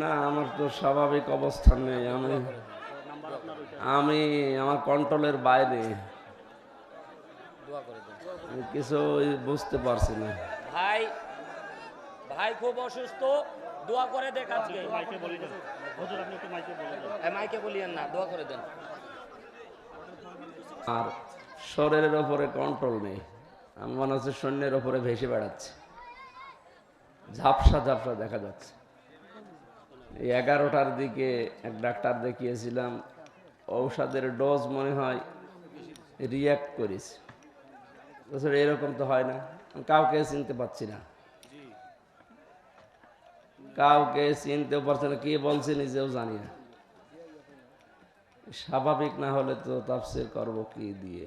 না আমার তো স্বাভাবিক অবস্থান নেই আমি আমি আমার কন্ট্রোলের বাইরে। দোয়া করে দেন আমি কিছু বুঝতে পারছি না। ভাই ভাই খুব অসুস্থ দোয়া করে দেখ আজকে। মাইকে বলি না হুজুর আপনি একটু মাইকে বলে দেন। মাইকে বলিয়েন না দোয়া করে দেন। আর শরীরের ওপরে কন্ট্রোল নেই আমি মনে হচ্ছে সৈন্যের ওপরে ভেসে বেড়াচ্ছে। ঝাপসা ঝাপসা দেখা যাচ্ছে। এগারোটার দিকে এক ডাক্তার দেখিয়েছিলাম ঔষধের ডোজ মনে হয় রিয়াক্ট করেছে। বলছে, এরকম তো হয় না কাউকে চিনতে পারছি না। কাউকে চিনতেও পারছে না কে বলছে নিজেও জানি না। স্বাভাবিক না হলে তো তাফসির করব কি দিয়ে?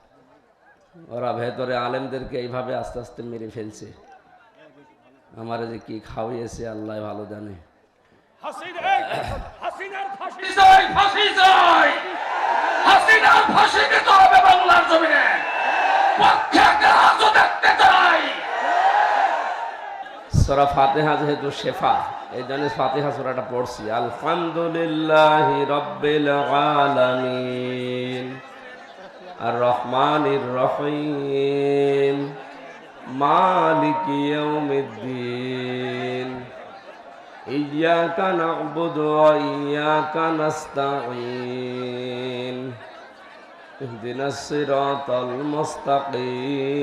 ওরা ভেতরে আলেমদেরকে এইভাবে আস্তে আস্তে মেরে ফেলছে। আমার যে কি খাওয়িয়েছে আল্লাহ ভালো জানে। সরা ফাতেহা যেহেতু শেফা এই জন্য ফাতেহা সরাটা পড়ছি। আলহামদুলিল্লাহ রব্বিল আলামিন। আর রহমানির রহিম মালিক ইয়াউমিদ্দিন إياك نعبد وإياك نستعين اهدنا الصراط المستقيم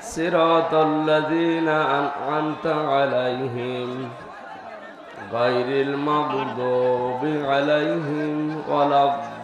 صراط الذين أنعمت عليهم غير المغضوب عليهم ولا الضالين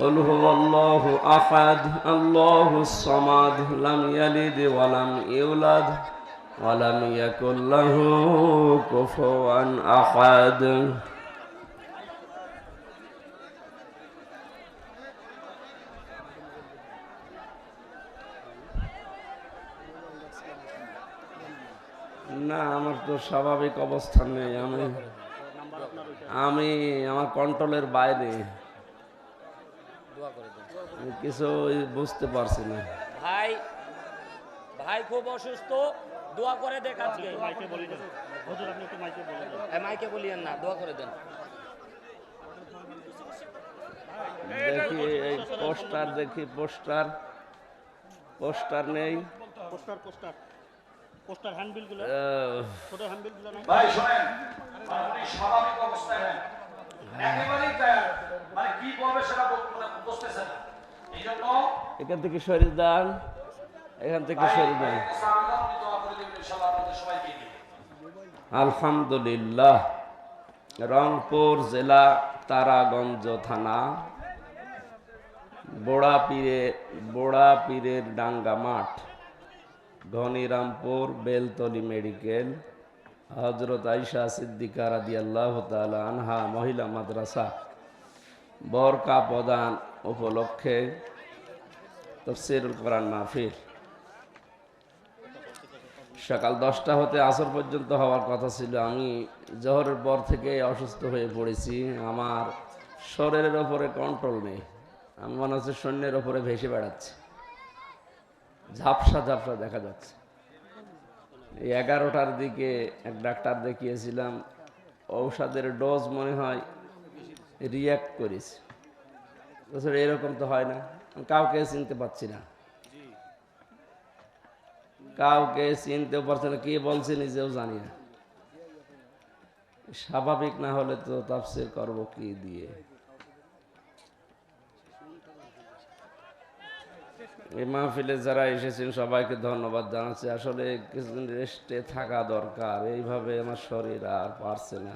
قل هو الله أحد الله الصمد لم يلد ولم يولد ولم يكن له كفوا أحد না আমার তো স্বাভাবিক অবস্থান নেই আমি আমি আমার কন্ট্রোলের বাইরে দোয়া করে দেন আমি কিছু বুঝতে পারছি না। ভাই ভাই খুব অসুস্থ দোয়া করে দেখ আজকে। মাইকে বলি না হুজুর আপনি একটু মাইকে বলে দেন। মাইকে বলিয়েন না দোয়া করে দেন। দেখি এই পোস্টার দেখি পোস্টার। পোস্টার নেই। Poster poster. পোস্টার হ্যান্ডবিলগুলো ছোট হ্যান্ডবিলগুলো নাই। ভাই শোনেন। আপনি স্বাভাবিক অবস্থায় একেবারেই তৈরি। মানে কি বলবে সেটা এখান থেকে সরিয়ে দেন এখান থেকে সরিয়ে দেন আলহামদুলিল্লাহ। রংপুর জেলা তারাগঞ্জ থানা। বোড়া পীরে বোড়া পীরের ডাঙ্গা মাঠ। ঘনিরামপুর বেলতলি মেডিকেল। হজরত আইসা সিদ্দিকা রাদি আল্লাহ তালা আনহা মহিলা মাদ্রাসা। বরকা প্রদান উপলক্ষে তফসিরুল কোরআন মাহফিল। সকাল দশটা হতে আসর পর্যন্ত হওয়ার কথা ছিল। আমি জহরের পর থেকে অসুস্থ হয়ে পড়েছি। আমার শরীরের ওপরে কন্ট্রোল নেই। আমি মনে হচ্ছে সৈন্যের ওপরে ভেসে বেড়াচ্ছি। ঝাপসা ঝাপসা দেখা যাচ্ছে। এই এগারোটার দিকে এক ডাক্তার দেখিয়েছিলাম, ঔষধের ডোজ মনে হয় রিয়াক্ট করেছে। বছর এরকম তো হয় না। কাউকে চিনতে পারছি না। কাউকে চিনতেও পারছে না কে বলছে নিজেও জানি না। স্বাভাবিক না হলে তো তাফসির করব কি দিয়ে? এই মাহফিলে যারা এসেছেন সবাইকে ধন্যবাদ জানাচ্ছি। আসলে কিছুদিন রেস্টে থাকা দরকার। এইভাবে আমার শরীর আর পারছে না।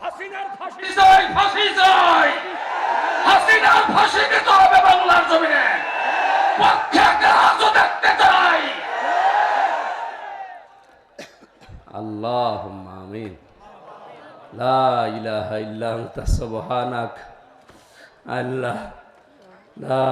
ফাঁসি চাই ফাঁসি চাই হাসিনার ফাঁসি দিতে হবে বাংলার জমিনে। দেখতে চাই। আল্লাহ আমিন। লা ইলাহা ইল্লা আনতা, সুবহানাক। আল্লাহ। লা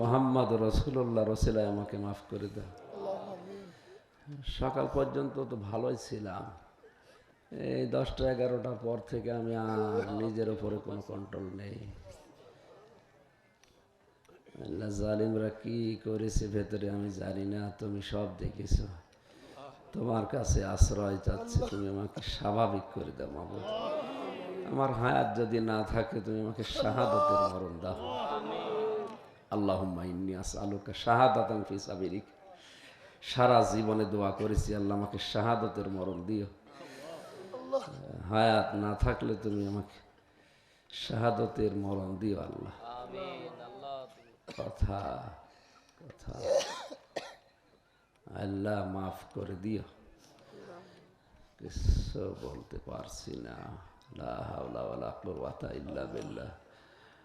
মোহাম্মদ রসুল্লাহ রসিলায় আমাকে মাফ করে দাও সকাল পর্যন্ত তো ভালোই ছিলাম। এই দশটা এগারোটার পর থেকে আমি আর নিজের উপরে কোনো কন্ট্রোল নেই। জালিমরা কি করেছে ভেতরে আমি জানি না, তুমি সব দেখেছ। তোমার কাছে আশ্রয় চাচ্ছে, তুমি আমাকে স্বাভাবিক করে দাও মাবুদ আমার হায়াত যদি না থাকে, তুমি আমাকে শাহাদতের মরণ দাও। আল্লাহুম্মা ইন্নী আসআলুকা শাহাদাতান সারা জীবনে দোয়া করেছি, আল্লাহ আমাকে শাহাদতের মরণ দিও। হায়াত না থাকলে তুমি আমাকে শাহাদতের মরণ দিও আল্লাহ। কথা কথা। আল্লাহ মাফ করে দিও। কিছু বলতে পারছি না। লা হাওলা ওয়ালা কুওয়াতা ইল্লা বিল্লাহ।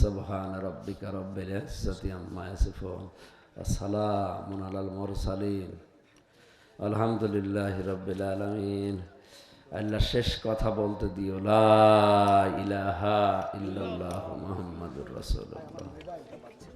سبحان ربك رب العزة عما يصفون وسلام على المرسلين الحمد لله رب العالمين আল্লাহ শেষ কথা বলতে দিও লা ইলাহা ইল্লাল্লাহু মুহাম্মাদুর রাসূলুল্লাহ